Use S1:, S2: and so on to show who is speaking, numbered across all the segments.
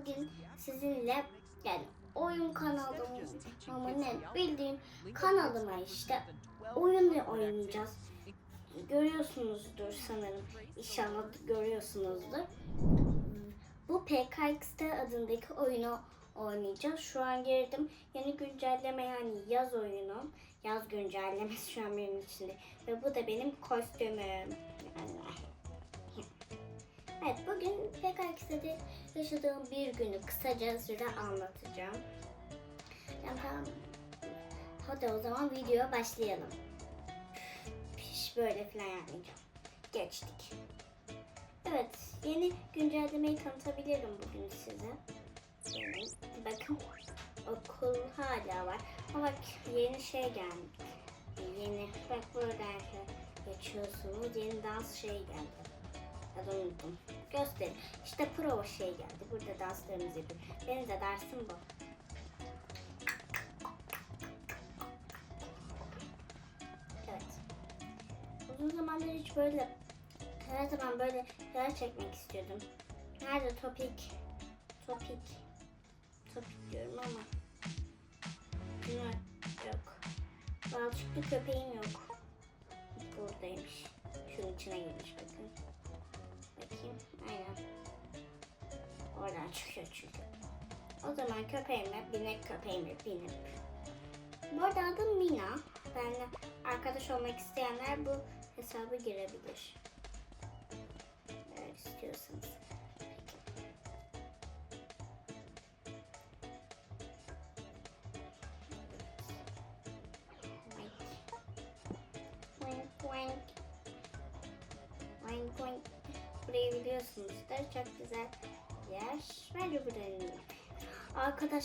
S1: bugün sizinle yani oyun kanalım ama ne bildiğim kanalıma işte oyun oynayacağız. Görüyorsunuzdur sanırım. İnşallah görüyorsunuzdur. Bu PKX'te adındaki oyunu oynayacağız. Şu an girdim. Yeni güncelleme yani yaz oyunu. Yaz güncellemesi şu an benim içinde. Ve bu da benim kostümüm. Yani Evet bugün PKX'de yaşadığım bir günü kısaca size anlatacağım. Yani tamam. Hadi o zaman videoya başlayalım. Piş böyle falan yapmayacağım. Geçtik. Evet yeni güncellemeyi tanıtabilirim bugün size. Bakın okul hala var. Ama bak yeni şey geldi. Yeni bak buradan geçiyorsunuz. Yeni dans şey geldi. Adını unuttum. Göster. İşte pro şey geldi. Burada danslarımız yapıyor. Benim de dersim bu. Evet. Uzun zamandır hiç böyle her zaman böyle şeyler çekmek istiyordum. Nerede topik? Topik. Topik diyorum ama. Yok. Balçıklı köpeğim yok. Buradaymış. Şunun içine girmiş bakın. Oradan çıkıyor çünkü. O zaman köpeğime, binek köpeğime binip. Bu arada adım Mina. Benimle arkadaş olmak isteyenler bu hesaba girebilir.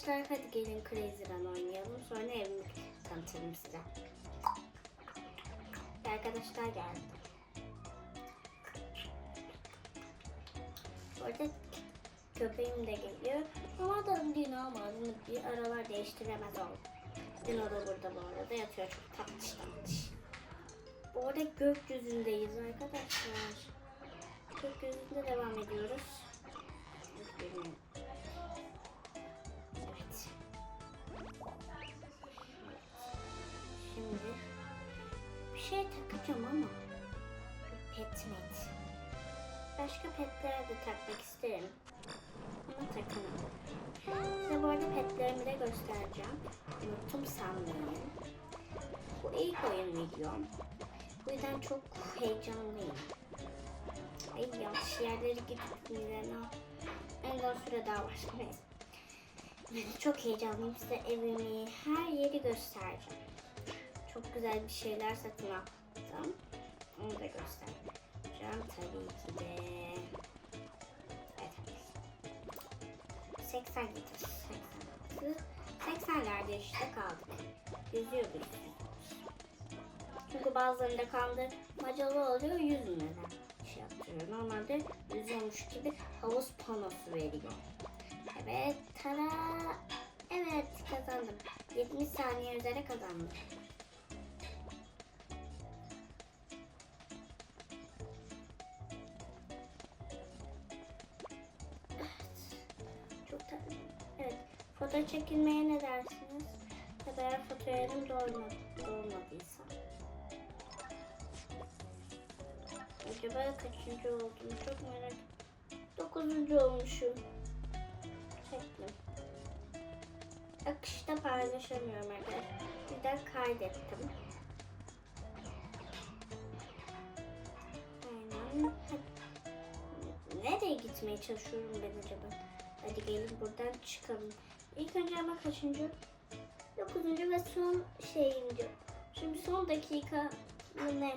S1: Arkadaşlar hadi gelin Crazy Run oynayalım. Sonra evimi tanıtırım size. Arkadaşlar geldi. Bu arada köpeğim de geliyor. Ama adım Dino ama adını bir aralar değiştiremez oldum. Dino da burada bu arada yatıyor. Çok tatlış tatlış. Bu arada gökyüzündeyiz arkadaşlar. Gökyüzünde devam ediyoruz. Bilmiyorum. Bir şey takacağım ama bir pet met. Başka petler de takmak isterim. Ama takamam. Size bu arada petlerimi de göstereceğim. Unuttum sanmayın. Bu ilk oyun videom. Bu yüzden çok heyecanlıyım. Ay yanlış yerlere gittim Lena. En uzun süre daha var. Neyse. Çok heyecanlıyım. Size evimi, her yeri göstereceğim. Çok güzel bir şeyler satın aldım. Onu da göstereceğim tabii ki de. Evet. 80 litre. 86. 80'lerde işte kaldık. Yüzüyoruz. Çünkü bazılarında kandırmacalı oluyor yüzmeden şey yaptırıyor. Normalde yüzüyormuş gibi havuz panosu veriyor. Evet tara. Evet kazandım. 70 saniye üzere kazandım. Foto çekilmeye ne dersiniz? Tabii eğer foto yerim dolmadı, dolmadıysa. Acaba kaçıncı oldum çok merak ettim. Dokuzuncu olmuşum. Çektim. Akışta paylaşamıyorum arkadaşlar. Bir de kaydettim. Aynen. Nereye gitmeye çalışıyorum ben acaba? Hadi gelin buradan çıkalım. İlk önce ama kaçıncı? Dokuzuncu ve son şeyinci. Şimdi son dakika ne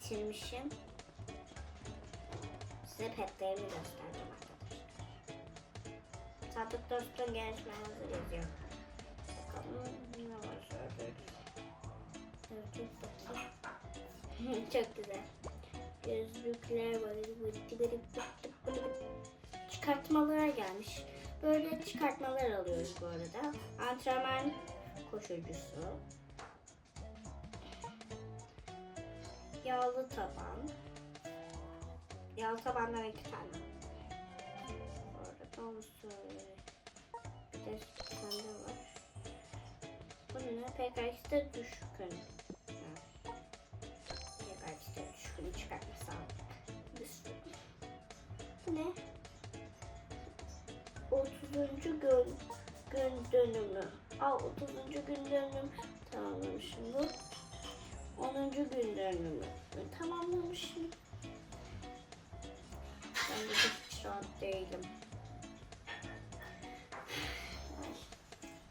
S1: bitirmişim. Size petlerimi göstereceğim arkadaşlar. Sadık dostum gelişme hazır yazıyor. Bakalım ne var şöyle. Çok çok güzel. Gözlükler var. Çıkartmalara gelmiş. Böyle çıkartmalar alıyoruz bu arada. Antrenman koşucusu. Yağlı taban. Yağlı tabandan iki tane. Bu arada onu söyleyeyim. Beş tane var. Bu ne? PKX'de düşkün. PKX'de düşkün çıkartmasam. Bir. Bu ne? 30. gün, gün dönümü. Aa 30. gün dönümü tamamlamışım bu. 10. gün dönümü tamamlamışım. Ben de hiç rahat değilim.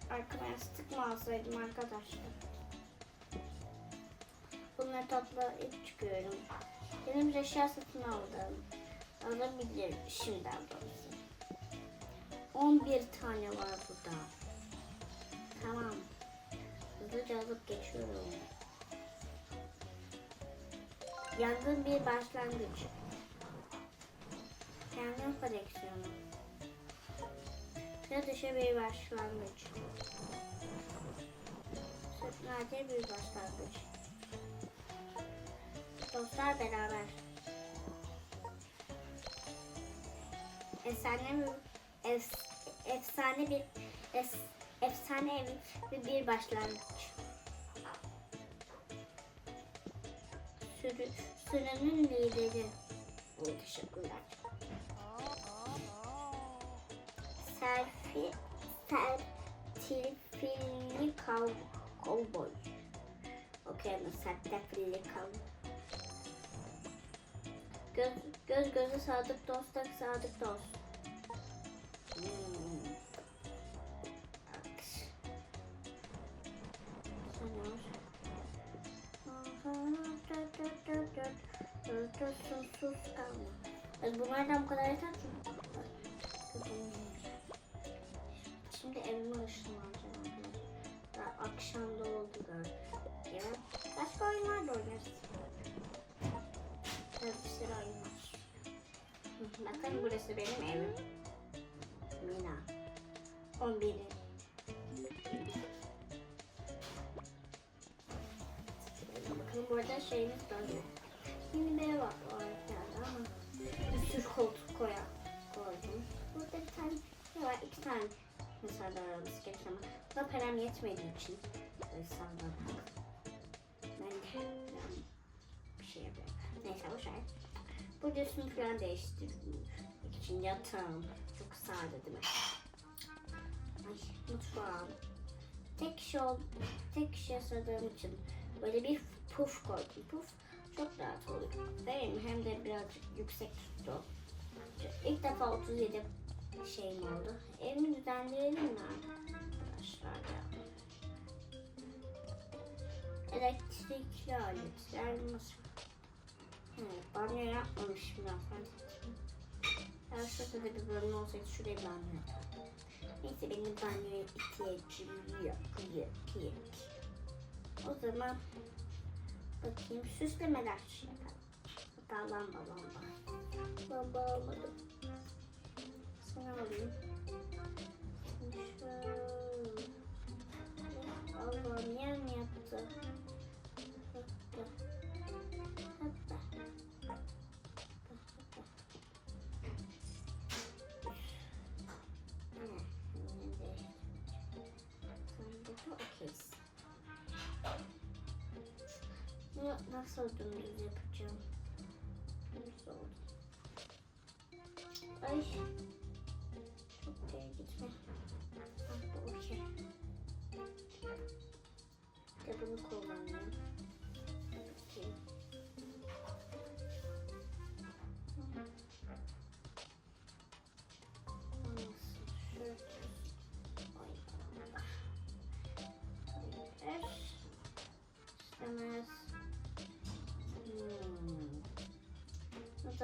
S1: Arkama yastık mı alsaydım arkadaşlar? Bunları toplayıp çıkıyorum. Benim eşya satın aldım. Alabilirim şimdiden doğrusu. 11 tane var burada. Tamam. Hızlıca alıp geçiyorum. Yangın bir başlangıç. Yangın koleksiyonu. Sıra dışı bir başlangıç. Nadir bir başlangıç. Dostlar beraber. Efsane bir ef, efsane bir es, efsane ve bir başlangıç. Sürü, sürünün lideri. Teşekkürler. Selfie, sertifili kav, kovboy. Okey mi? Sertifili kav. Göz, göz göze sadık dosta sadık dost. Sus sus kalma. Yani bunlardan bu kadar yeter ki. Şimdi evime ışınlanacağım. Daha akşam da oldu galiba. Başka oyunlar da oynarız. Tabii bir sürü oyun var. Bakın burası benim evim. Mina. 11. Bakın burada şeyimiz dönüyor. Bir ev var o arkada ama bir sürü koltuk koya koydum. Burada bir tane ne var? İki tane mesela aramız gerekiyor ama da param yetmediği için böyle salladım. Ben de falan bir şey yapıyorum. Neyse boş ver. Burada üstünü falan değiştirdim. için yatağım. Çok sade değil mi? Ay mutfağım. Tek kişi ol, tek kişi yaşadığım için böyle bir puf koydum. Puf çok rahat oluyor. Mi? Hem de birazcık yüksek tuttu. İlk defa 37 şeyim oldu. Evimi düzenleyelim mi arkadaşlar ya? Elektrikli aletler nasıl? Evet, banyo yapmamışım ettim. Ya şurada da bir bölüm olsaydı şuraya banyo yapardım. Neyse benim banyoya ihtiyacım yok. Yok, yok. O zaman bakayım süslemeler şey yapalım. Hatta lamba lamba. Lamba almadım. Sana alayım. Şimdi. Allah'ım yer mi yaptı? Hatta. Hatta. Bunu nasıl dümdüz yapacağım? Dümdüz oldu. Ay. Çok geri gitme. Ah, okey. De bunu kullanayım.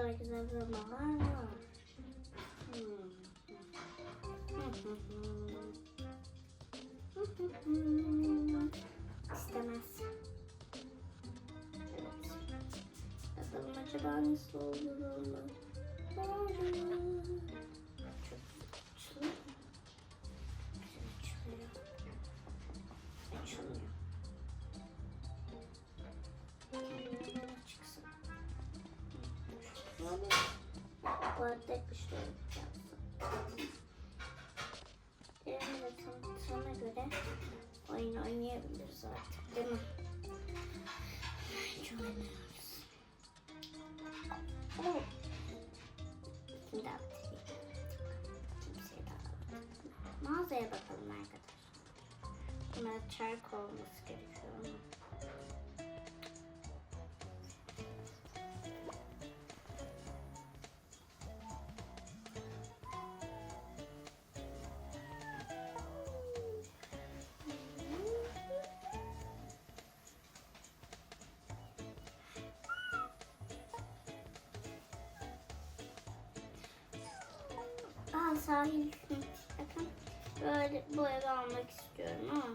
S1: Kadar güzel zamanlar var. Hmm. İstemez. Evet. Bakalım acaba nasıl olur onu. Bu arada bir şey yapacağım. Benim de oyun oynayabiliriz artık değil mi? Çok. Oh. Şimdi aktif. Kimseye daha Mağazaya bakalım arkadaşlar. Buna çark olması gerekiyor sahil. Bakın böyle bu evi almak istiyorum ama.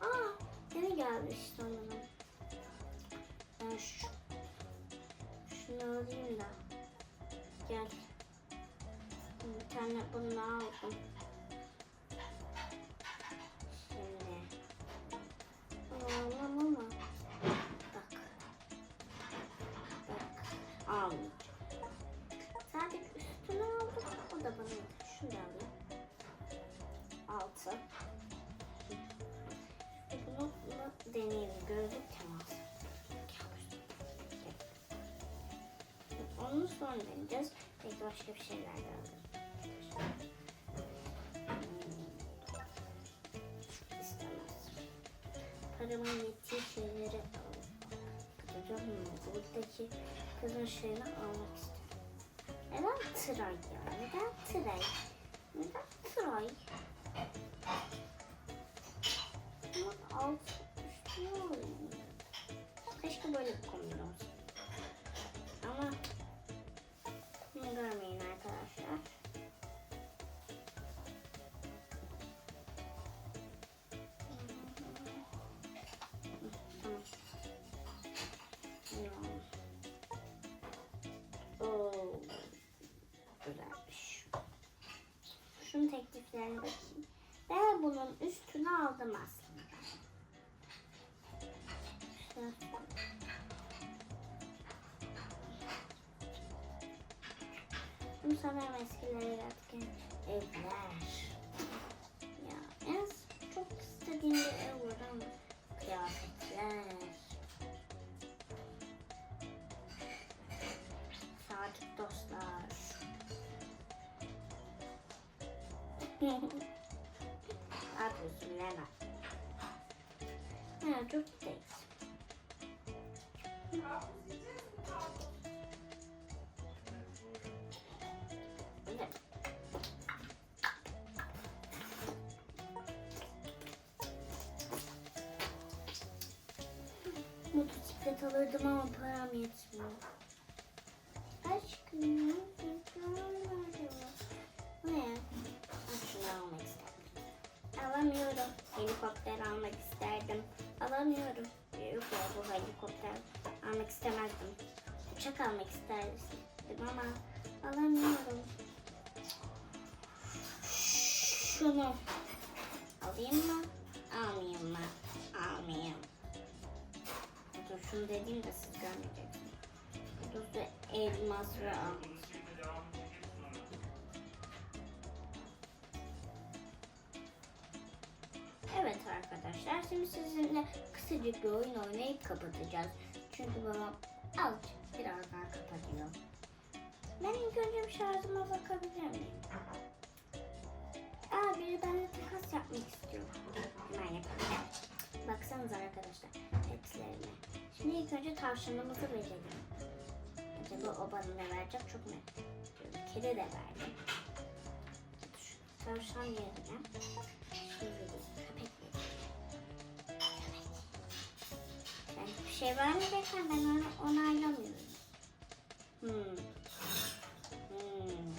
S1: Aa yeni geldi işte onun. Ben şu, şunu alayım da. Gel. Bir tane bunu aldım. Şunu da alayım. Altı. E bunu, bunu deneyelim. Gözlük teması. Onu sonra deneyeceğiz. Belki başka bir şeyler. Hmm. İstemez. Paramın yettiği şeyleri alalım. Buradaki kızın şeyini almak istiyorum. Neden tıray ya? Neden tıray? Ama alt alayım. Keşke böyle bir Tekliflerine bakayım. Ben bunun üstüne aldım aslında. Bunu sanırım eskilere geldik. Evler. Ya en çok istediğim bir ev ne yapıyorsun Lena? Ha, Türk'teyiz. Evet. Motosiklet alırdım ama param yetmiyor. Helikopter almak isterdim. Alamıyorum. Yok ya bu helikopter almak istemezdim. Uçak almak isterdim ama alamıyorum. Şunu alayım mı? Almayayım mı? Almayayım. Dur şunu dediğim de siz görmeyeceksiniz. Dur elmas ve. Şimdi sizinle kısacık bir oyun oynayıp kapatacağız. Çünkü babam azıcık birazdan kapatıyor. Ben ilk önce bir şarjıma bakabilir miyim? Aa biri benimle takas yapmak istiyor. Hemen yapalım. Baksanıza arkadaşlar petlerine. Şimdi ilk önce tavşanımızı verelim. Acaba o bana ne verecek çok merak ediyorum. Kedi de verdim. Şu tavşan yerine şey şey vermeyeceksen ben onu onaylamıyorum. Hmm. Hmm.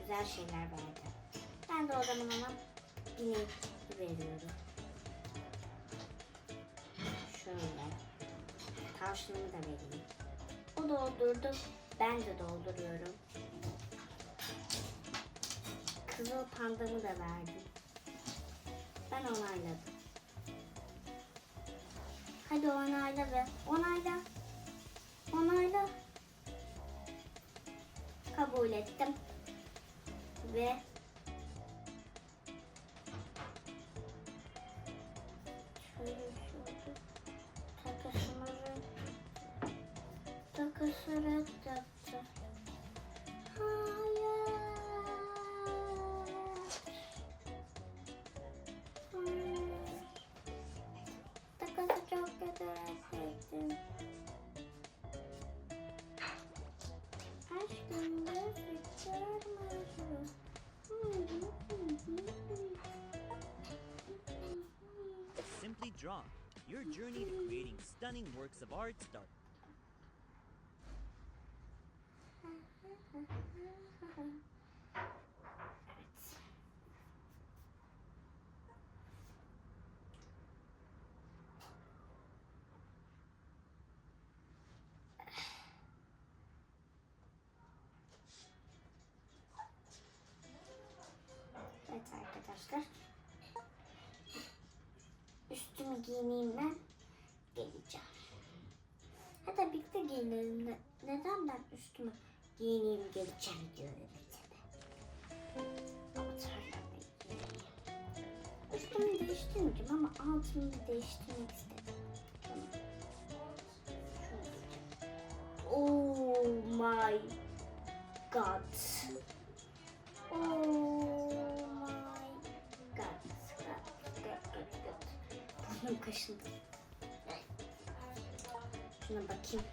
S1: Güzel şeyler verdi. Ben de o zaman ona binek veriyorum. Şöyle. Tavşanımı da vereyim. O doldurdu. Ben de dolduruyorum. Kızıl pandamı da verdim. Ben onayladım. Hadi onayla be. Onayla. Onayla. ettim. Ve
S2: Draw. Your journey to creating stunning works of art starts.
S1: giyineyim ben. Geleceğim. Hatta birlikte giyinelim. Ne- Neden ben üstümü giyineyim geleceğim giyineyim. Üstümü değiştirmeyeceğim ama altımı değiştirmek istedim. Oh my god. Kaşındı. Şuna bakayım.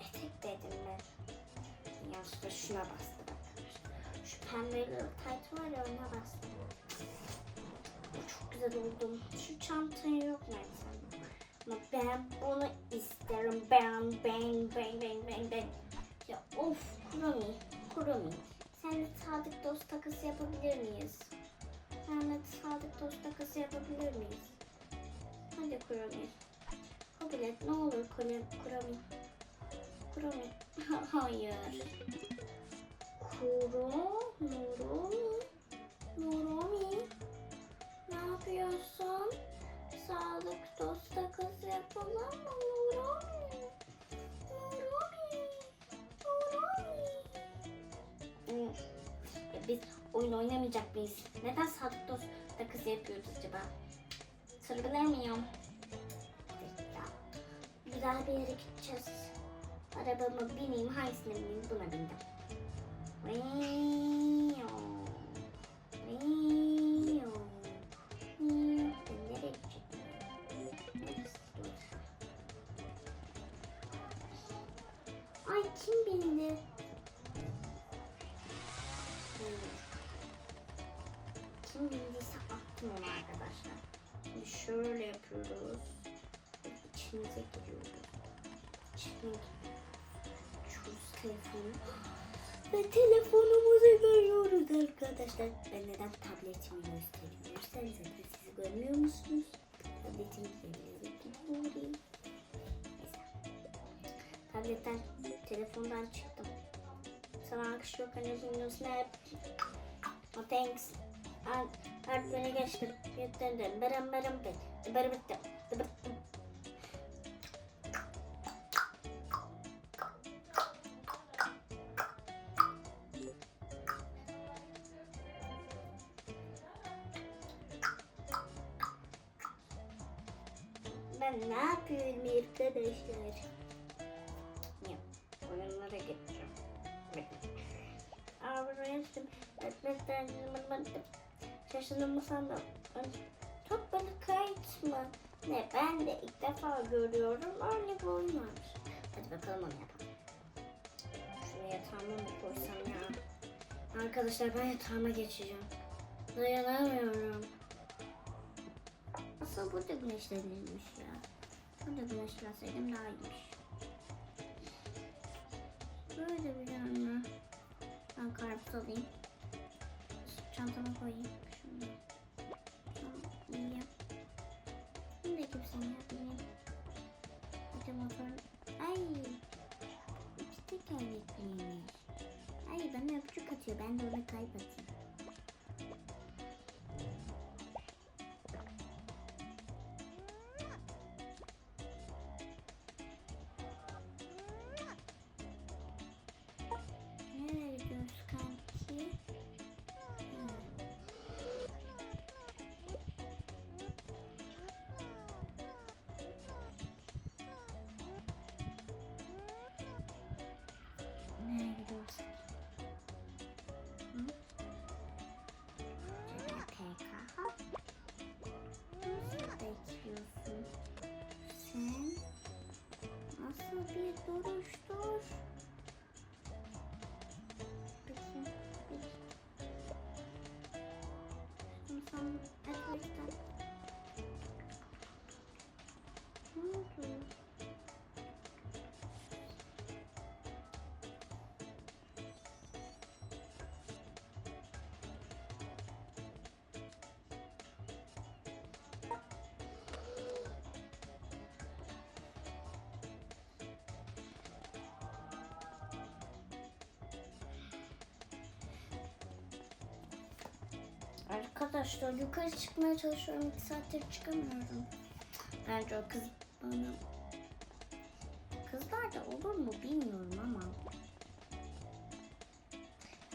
S1: Etek dedim ben. Yanlışlıkla şuna bastı arkadaşlar. Şu pembeli tayt var ya ona bastı. Çok güzel oldum. Şu çantayı yok sen? Ama ben bunu isterim. Ben, ben, ben, ben, ben, ben. Ya of Kurumi, Kurumi. Seninle sadık dost takısı yapabilir miyiz? Seninle sadık dost takısı yapabilir miyiz? Kurumi. Kabul et ne olur. Kurumi. Kurumi. Hayır. Kuru, Nurumi. Nurumi. Ne yapıyorsun? Sağlık dost takısı yapalım mı. Nurumi. Hmm. Ya biz oyun oynamayacak mıyız? Neden sadık dost takısı yapıyoruz acaba? Sorabilir miyim? Güzel bir yere gideceğiz. Arabama bineyim. Hangisine bineyim? Buna bindim. Viyo. Telefonumuzu görüyoruz arkadaşlar. Ben neden tabletimi gösteriyorum? Sen zaten siz görmüyor musunuz? Tabletimi görüyorum. Tabletten, telefondan çıktım. Sana alkış yok. Uzun snap. Oh, thanks. Artık beni geçtim. Yettirdim. Berem berem ben. Berem bittim. Sandım. Çok böyle kayıt mı? Ne ben de ilk defa görüyorum. Öyle bir oyun varmış. Hadi bakalım onu yapalım. Şuraya yatağıma mı koysam ya? Arkadaşlar ben yatağıma geçeceğim. Dayanamıyorum. Asıl burada güneşlenirmiş ya. Burada güneşlenseydim daha iyiymiş. Böyle bir yana. Ben karpuz alayım. Çantama koyayım. Şunu. Kimsenin yapmayayım. Bir de motor. Ay. İki tekerlekliymiş. Ay bana öpücük atıyor. Ben de ona kalp atayım. Konuştur. Bakayım. Arkadaşlar yukarı çıkmaya çalışıyorum. İki saattir çıkamıyorum. Bence o kız bana... Kızlar da olur mu bilmiyorum ama.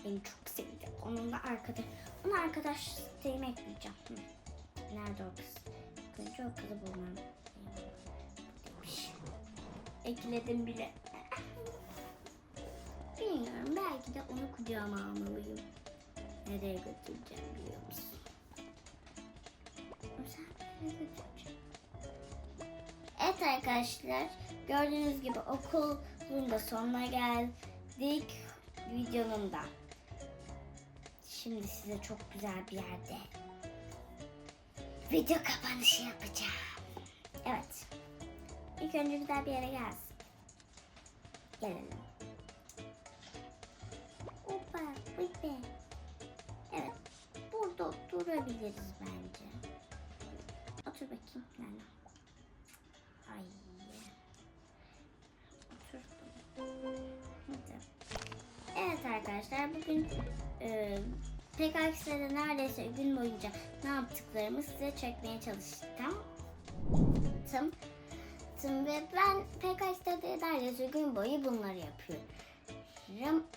S1: Beni çok sevdi. Onunla arkadaş... Ona arkadaş isteğimi ekleyeceğim. Hı. Nerede o kız? Önce o kızı bulmam. Ekledim bile. Bilmiyorum. Belki de onu kucağıma almalıyım. Nereye götüreceğim biliyor musun? Evet arkadaşlar. Gördüğünüz gibi okulun da sonuna geldik. Videonun da. Şimdi size çok güzel bir yerde video kapanışı yapacağım. Evet. İlk önce güzel bir yere gelsin. Gelelim. Hoppa, hoppa. Evet. Burada durabiliriz bence. Otur bakayım. Nana. Ay. Otur. Hadi. Evet arkadaşlar bugün e, PKX'de neredeyse gün boyunca ne yaptıklarımı size çekmeye çalıştım. Tım. Tım ve ben PKX'de neredeyse gün boyu bunları yapıyorum.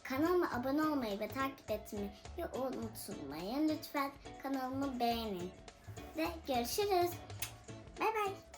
S1: Kanalıma abone olmayı ve takip etmeyi unutmayın. Lütfen kanalımı beğenin. Ve görüşürüz. Bay bay.